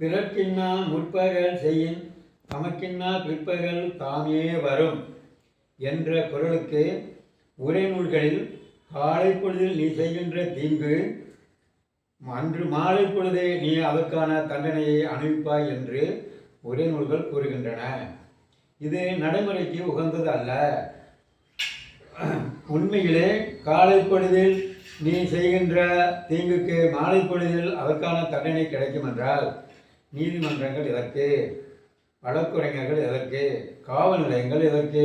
பிறர்க்கின்னா முற்பகல் செய்யின் தமக்கின்னா பிற்பகல் தாமே வரும் என்ற குரலுக்கு உரைநூல்களில் காலை பொழுதில் நீ செய்கின்ற தீங்கு அன்று மாலை பொழுதே நீ அதற்கான தண்டனையை அணிவிப்பாய் என்று உரைநூல்கள் கூறுகின்றன. இது நடைமுறைக்கு உகந்தது அல்ல. உண்மையிலே காலை பொழுதில் நீ செய்கின்ற தீங்குக்கு மாலை பொழுதில் அதற்கான தண்டனை கிடைக்கும் என்றால் நீதிமன்றங்கள் எதற்கு? வழக்குரைஞர்கள் எதற்கு? காவல் நிலையங்கள் எதற்கு?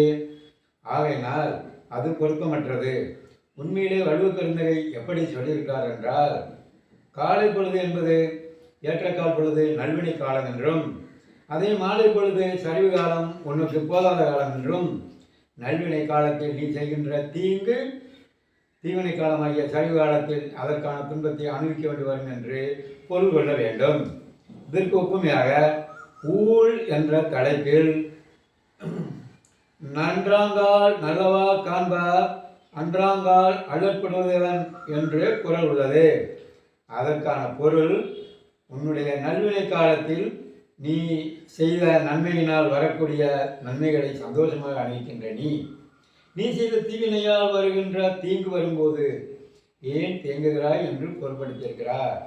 ஆகையினால் அது பொருத்தமற்றது. உண்மையிலே வலுவக்கருந்தரை எப்படி சொல்லியிருக்கார் என்றால் காலை பொழுது என்பது ஏற்றக்கால் பொழுது நல்வினை காலம் என்றும் அதே மாலை பொழுது சரிவு காலம் ஒன்றுக்கு போதாத காலம் என்றும் நல்வினை காலத்தில் நீ செய்கின்ற தீங்கு தீவினை காலமாகிய சரிவு காலத்தில் அதற்கான துன்பத்தை அனுபவிக்க வேண்டி வரும் என்று பொருள் கொள்ள வேண்டும். இதற்கு ஒப்புமையாக ஊழ் என்ற தலைப்பில் நன்றாங்கால் நல்லவா காண்பா அன்றாங்கால் அழற்படுவதன் என்று குரல் உள்ளது அதற்கான பொருள் உன்னுடைய நல்வினை காலத்தில் நீ செய்த நன்மையினால் வரக்கூடிய நன்மைகளை சந்தோஷமாக அணிவிக்கின்ற நீ. நீ செய்த தீவினையால் வருகின்ற தீங்கு வரும்போது ஏன் தேங்குகிறாய் என்று பொருட்படுத்தியிருக்கிறார்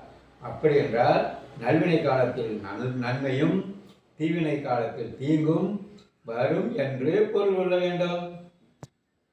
அப்படி என்றால் நல்வினை காலத்தில் நன்மையும் தீவினை காலத்தில் தீங்கும் வரும் என்று பொருள் கொள்ள வேண்டும்.